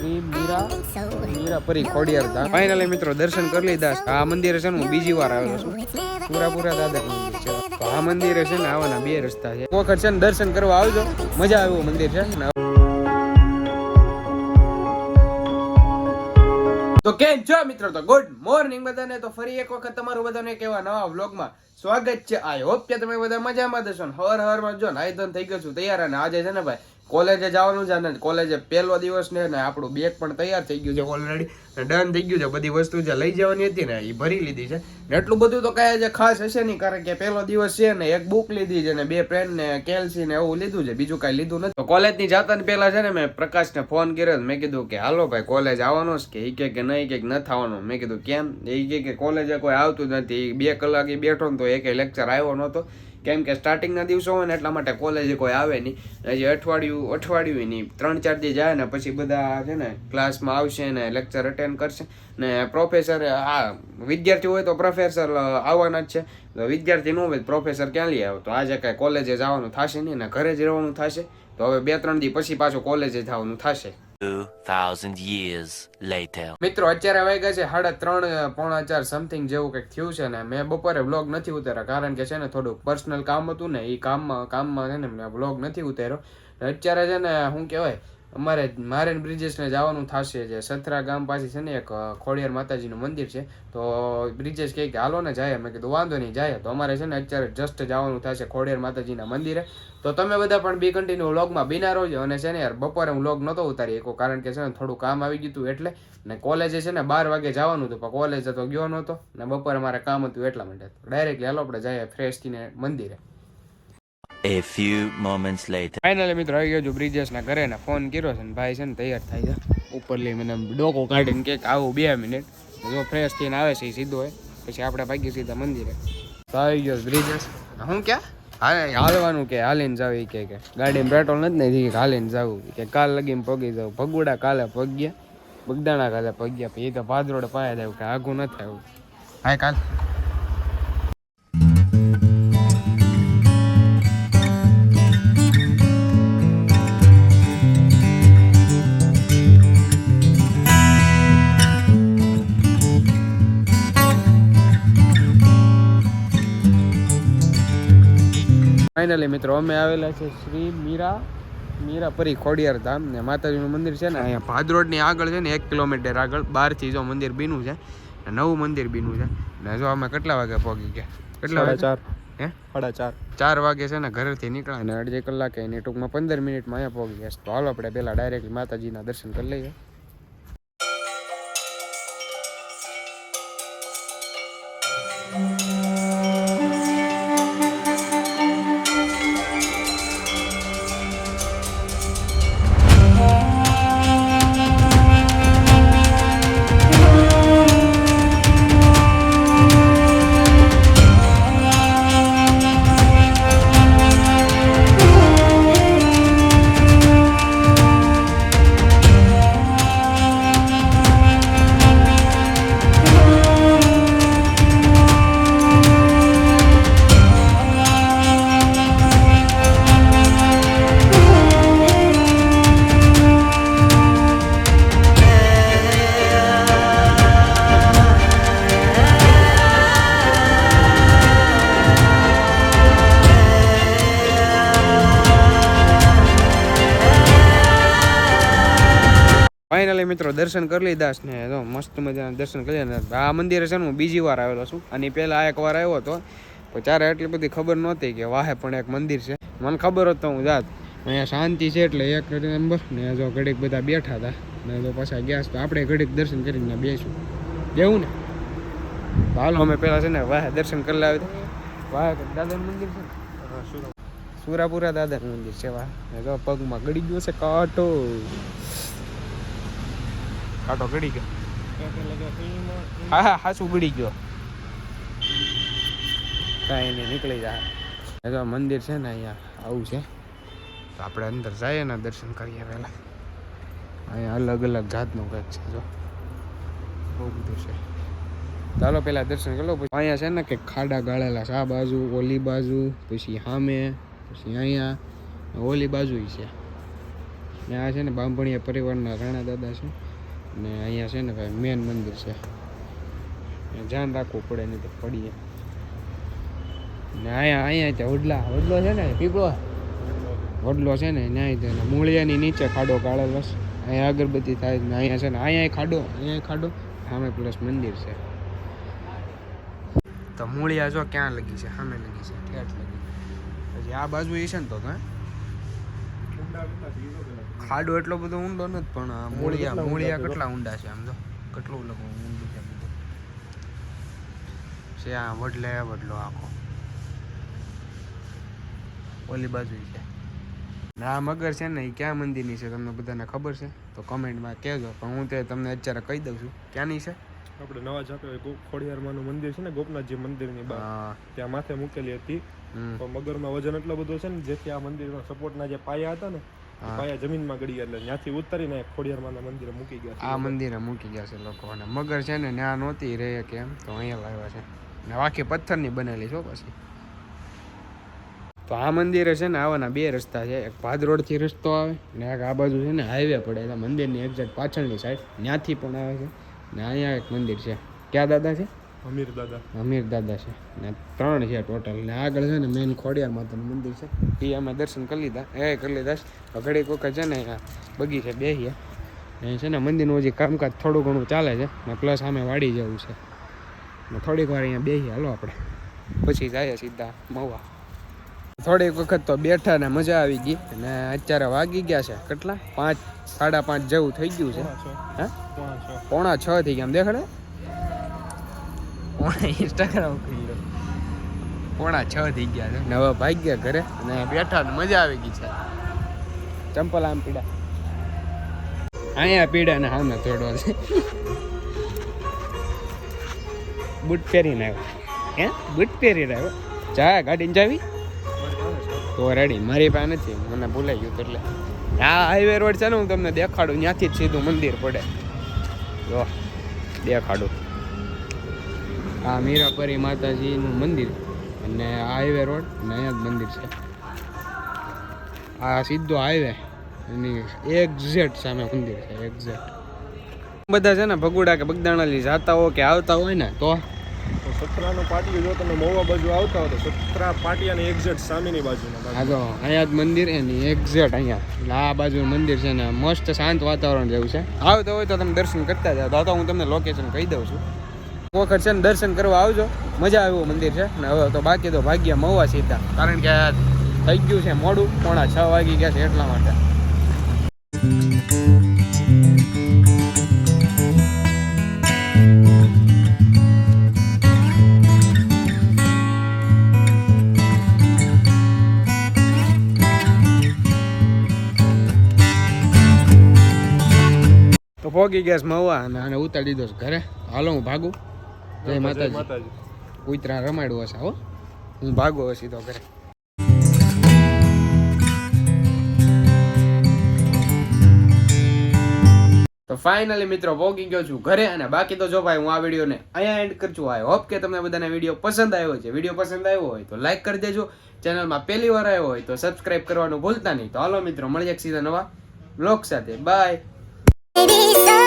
શ્રી મીરા મીરા પરી ખોડિયાર ધામ ફાઇનલી મિત્રો દર્શન કરી લીધા. આ મંદિર છે ને હું બીજી વાર આવ્યો છું. પુરાપુરા દાદા મંદિર છે. આ મંદિરે છે ને આવવાના બે રસ્તા છે. વખત છે ને દર્શન કરવા આવજો. મજા આવે એવું મંદિર છે. ને તો કેમ છો મિત્રો? તો ગુડ મોર્નિંગ બધાને. તો ફરી એક વખત તમારું બધાને કેવા નવા વ્લોગમાં સ્વાગત છે. આઈ હોપ કે તમે બધા મજામાં દશો ને. હર હરમાં જો નાઈ ધોઈને થઈ ગયો છું. તૈયાર અને આજે છે ને ભાઈ કોલેજે જવાનું છે ને કોલેજે પહેલો દિવસ ને આપણું બેગ પણ તૈયાર થઈ ગયું છે ઓલરેડી ડન થઈ ગયું છે. બધી વસ્તુ જે લઈ જવાની હતી ને એ ભરી લીધી છે. ને એટલું બધું તો કઈ જે ખાસ હશે નહીં, કારણ કે પહેલો દિવસ છે ને, એક બુક લીધી છે ને, બે પેન ને કેલ્સી ને એવું લીધું છે. બીજું કઈ લીધું નથી. કોલેજની જાતા ને પહેલા છે ને, મેં પ્રકાશ ને ફોન કર્યો મેં કીધું કે, હાલો ભાઈ કોલેજ આવવાનો છે કે એ કે નહીં કે નથી થવાનું મેં કીધું, કેમ? એ કે કે કોલેજે કોઈ આવતું જ નથી. બે કલાક બેઠો ને તો એક લેક્ચર આવ્યો નહોતો. કેમ કે સ્ટાર્ટિંગના દિવસો હોય ને, એટલા માટે કોલેજે કોઈ આવે નહીં. હજી અઠવાડિયું અઠવાડિયું નહીં ત્રણ ચાર દી જાય ને, પછી બધા છે ને ક્લાસમાં આવશે ને લેક્ચર અટેન્ડ કરશે. ને પ્રોફેસર આ વિદ્યાર્થી હોય તો પ્રોફેસર આવવાના જ છે. વિદ્યાર્થી ન હોય પ્રોફેસર ક્યાં લઈ આવે? તો આજે કાંઈ કોલેજે જવાનું થશે નહીં ને ઘરે જ રહેવાનું થશે? તો હવે બે ત્રણ દી પછી પાછું કોલેજે જવાનું થશે. 2000 years later. મિત્રો અત્યારે વાગ્યા છે સાડા ત્રણ પોણા ચાર સમથિંગ જેવું કંઈક થયું છે ને મેં બપોરે વ્લોગ નથી ઉતાર્યા કારણ કે છે ને થોડુંક પર્સનલ કામ હતું ને એ કામમાં કામમાં છે ને મેં વ્લોગ નથી ઉતાર્યો. અત્યારે છે ને શું કહેવાય અમારે મારે બ્રિજેશને જવાનું થશે જે સથરા ગામ પાસે છે ને એક ખોડિયાર માતાજીનું મંદિર છે. તો બ્રિજેશ કહે કે, હાલો ને જાય. મેં કીધું, વાંધો નહીં, જાય. તો અમારે છે ને અત્યારે જસ્ટ જવાનું થશે ખોડિયાર માતાજીના મંદિરે. તો તમે બધા પણ બી કન્ટિન્યુ વ્લોગમાં બિના રહો અને છે ને યાર, બપોરે હું વ્લોગ નહોતો ઉતારી એકો કારણ કે છે ને થોડું કામ આવી ગયું હતું એટલે. ને કોલેજે છે ને બાર વાગે જવાનું હતું, પણ કોલેજ તો ગયો નહોતો ને બપોરે મારે કામ હતું એટલા માટે. ડાયરેક્ટલી હાલો, આપણે જઈએ ફ્રેશ થઈને મંદિરે. A few moments later. Finally મિત્રો આવી ગયો છું બ્રિજેશ ના ઘરે ને ફોન કર્યો છે ને ભાઈ છે ને તૈયાર થાય છે. ઉપરલી મને ડોકો કાઢીને કે આવું બે મિનિટ. જો ફ્રેશ થઈને આવે છે એ સીધો હોય પછી આપણે ભાગીએ સીધા મંદિરે. તો આવી ગયો બ્રિજેશ હું ક્યાં? હા હાલવાનું કે હાલીને જાવ એ કે કે. ગાડીમાં પેટ્રોલ નથી નહીં કે હાલીને જવું. કે કાલ લગીને પગી જાવ. ભગુડા કાલે પગ્યા. બગદાણા કાલે પગ્યા. પછી એ તો ભાદરોડ પાયા જાવ કે આગું ન થાય હા કાલ. ફાઇનલી મિત્રો અમે આવેલા છે શ્રી મીરા મીરા પરી ખોડિયાર ધામ ને માતાજીનું મંદિર છે ને અહીંયા ભાદરોડની આગળ છે ને એક કિલોમીટર આગળ બહારથી જો મંદિર બીનું છે ને નવું મંદિર બીનું છે ને જો અમે કેટલા વાગે પહોંચી ગયા? કેટલા વાગે? ચાર. હે? સાડા ચાર. ચાર વાગે છે ને ઘરેથી નીકળ્યા ને અડધી કલાકે એની ટૂંકમાં પંદર મિનિટમાં અહીંયા પહોંચી ગયા તો હાલો આપણે પહેલાં ડાયરેક્ટ માતાજીના દર્શન કરી લઈએ. ફાઇનલી મિત્રો દર્શન કરી લીધા છે ને જો મસ્ત મજાના દર્શન કરી લીધા આ મંદિરે છે ને હું બીજી વાર આવેલો છું. અને પહેલાં એક વાર આવ્યો હતો. પણ ત્યારે એટલી બધી ખબર નહોતી કે વાહે પણ એક મંદિર છે. મને ખબર હતો હું જાત. અહીંયા શાંતિ છે એટલે એક નંબર. ને જો ઘડીક બધા બેઠા હતા. ને જો પાછા ગયા તો આપણે ઘડીક દર્શન કરીને બેસું જેવું ને? તો હાલો અમે પહેલાં છે ને વાહે દર્શન કરી લાવી વાહે દાદાનું મંદિર છે સુરાપુરા. દાદાનું મંદિર છે વાહ. ને જો પગમાં ગળી ગયો છે કાંટો. કાંટો ગળી ગયો. હા હા હાસું ગળી ગયો. કાંઈ નહીં નીકળી જાય તો મંદિર છે ને અહીંયા આવું છે. તો આપણે અંદર જઈએ ને દર્શન કરીએ પહેલાં. અહીંયા અલગ અલગ જાતનું કંઈક છે જો. બહુ બધું છે. ચાલો પહેલાં દર્શન કરી લો. પછી અહીંયા છે ને કે ખાડા ગાળેલા છે આ બાજુ ઓલી બાજુ પછી સામે પછી અહીંયા. ઓલી બાજુ છે. ને આ છે ને બાંભણીયા પરિવારના રાણા દાદા છે. ને અહીંયા છે ને ભાઈ મેન મંદિર છે. ધ્યાન રાખવું પડે, નહીં તો પડીએ. ને અહીંયા અહીંયા ત્યાં વડલા વડલો છે ને, પીપળો? વડલો છે ને, ન્યાય તેને મૂળિયાની નીચે ખાડો કાળો બસ અહીંયા અગરબત્તી થાય ને અહીંયા છે ને, અહીંયા ખાડો અહીંયા ખાડો, સામે પ્લસ મંદિર છે. તો મૂળિયા જો ક્યાં લગી છે? સામે લગી છે, ઠેઠ લગી. પછી આ બાજુ એ છે ને તો કાં ખાડો એટલો બધો ઊંડો નથી પણ મૂળિયા મૂળિયા કેટલા ઊંડા છે આમ તો કેટલું લગો ઊંડું છે બધું છે આ વડલે વડલો આખો. ઓલી બાજુ છે. ના આ મગર છે ને એ ક્યાં મંદિરની છે તમને બધાને ખબર છે? તો કમેન્ટમાં કહેજો પણ હું તે તમને અત્યારે કહી દઉં છું ક્યાંની છે? આપણે નવા જાપે ખોડિયારમાંનું મંદિર છે ને ગોપનાથજી મંદિરની બહાર. ત્યાં માથે મૂકેલી હતી. પણ મગરમાં વજન એટલો બધો છે ને જેથી આ મંદિરમાં સપોર્ટના જે પાયા હતા ને પાયા જમીનમાં ગળી ગયા એટલે ત્યાંથી ઉતરીને ખોડિયારમાંના મંદિરે મૂકી ગયા આ મંદિરે મૂકી ગયા છે લોકો. અને મગર છે ને ત્યાં નહોતી રહે કે એમ તો અહીંયા લાવ્યા છે. ને આખી પથ્થરની બનેલી છો પછી. તો આ મંદિરે છે ને આવવાના બે રસ્તા છે. એક ભાદરોડથી રસ્તો આવે ને એક આ બાજુ છે ને હાઈવે પડે. એટલે મંદિરની એક્ઝેક્ટ પાછળની સાઈડ ત્યાંથી પણ આવે છે. ને અહીંયા એક મંદિર છે. ક્યાં દાદા છે? અમીર દાદા. અમીર દાદા છે. ને ત્રણ છે ટોટલ ને આગળ છે ને મેન ખોડિયાર માતાનું મંદિર છે. એ અમે દર્શન કરી લીધા. એ કરી લીધા છે. ઘડીક વખત છે ને બગીચે બેસીએ ને છે ને મંદિરનું હજી કામકાજ થોડું ઘણું ચાલે છે. ને પ્લસ સામે વાડી જવું છે. ને થોડીક વાર અહીંયા બેસીએ હાલો આપણે. પછી જઈએ સીધા મવા થોડીક વખત તો બેઠા ને મજા આવી ગઈ. ને અત્યારે વાગી ગયા છે કેટલા? પાંચ સાડા પાંચ જેવું થઈ ગયું છે. પોણા છ. હા? પોણા છ. થઈ ગયા. આમ દેખાડે? પોણા ઇન્સ્ટાગ્રામ ખુલી ગયો પોણા છ થઈ ગયા છે. નવા હવે ભાગ્યા ઘરે અને બેઠા મજા આવી ગઈ છે. ચંપલ આમ પીડા. અહીંયા પીડા ને હામે થોડો છે. બૂટ પહેરીને આવ્યો. હે? બૂટ પહેરીને આવ્યો? જા, ગાડીને જાવી? તો રેડી મારી પાસે નથી. મને ભૂલાઈ ગયું એટલે. આ હાઈવે રોડ છે ને, હું તમને દેખાડું. ત્યાંથી જ સીધું મંદિર પડે. જો, દેખાડું. આ મીરાપરી માતાજીનું મંદિર. અને હાઈવે રોડ અને અહીંયા જ મંદિર છે. આ સીધો હાઈવે એની એક્ઝેક્ટ સામે મંદિર છે એક્ઝેક્ટ બધા છે ને ભગુડા કે બગદાણાલી જાતા હો કે આવતા હોય ને તો? સત્રાનો પાટિયો જો તમે મોવા બાજુ આવતા હો તો સત્રા પાટિયાની એક્ઝેક્ટ સામેની બાજુના બાજુ. તો અહીંયા જ મંદિર એની એક્ઝેક્ટ અહીંયા. એટલે આ બાજુ મંદિર છે ને મસ્ત શાંત વાતાવરણ જેવું છે. આવતો હોય તો તમે દર્શન કરતા જાઓ. તો હું તમને લોકેશન કહી દઉં છું. વખત છે ને દર્શન કરવા આવજો. મજા આવ્યું મંદિર છે. ને હવે તો બાકી તો ભાગ્ય મવા સીધા. કારણ કે થઈ ગયું છે મોડું. પોણા છ વાગી ગયા છે એટલા માટે. તો પોગી ગયા છે મહુવા અને ઉતારી દીધો ઘરે. હાલો હું ભાગું. જય માતાજી. કૂતરા હશે હો. હું ભાગો સીધો ઘરે. તો ફાઇનલી મિત્રો પહોંચી ગયો છું ઘરે અને બાકી તો જો ભાઈ હું આ વિડીયોને અહીંયા એન્ડ કરું છું. આઈ હોપ કે તમને બધાને વીડિયો પસંદ આવ્યો છે. વીડિયો પસંદ આવ્યો હોય તો લાઈક કરી દેજો. ચેનલમાં પહેલી વાર આવ્યો હોય તો સબસ્ક્રાઇબ કરવાનું ભૂલતા નહીં. તો હાલો મિત્રો મળીએ એક સીધા નવા બ્લોગ સાથે. બાય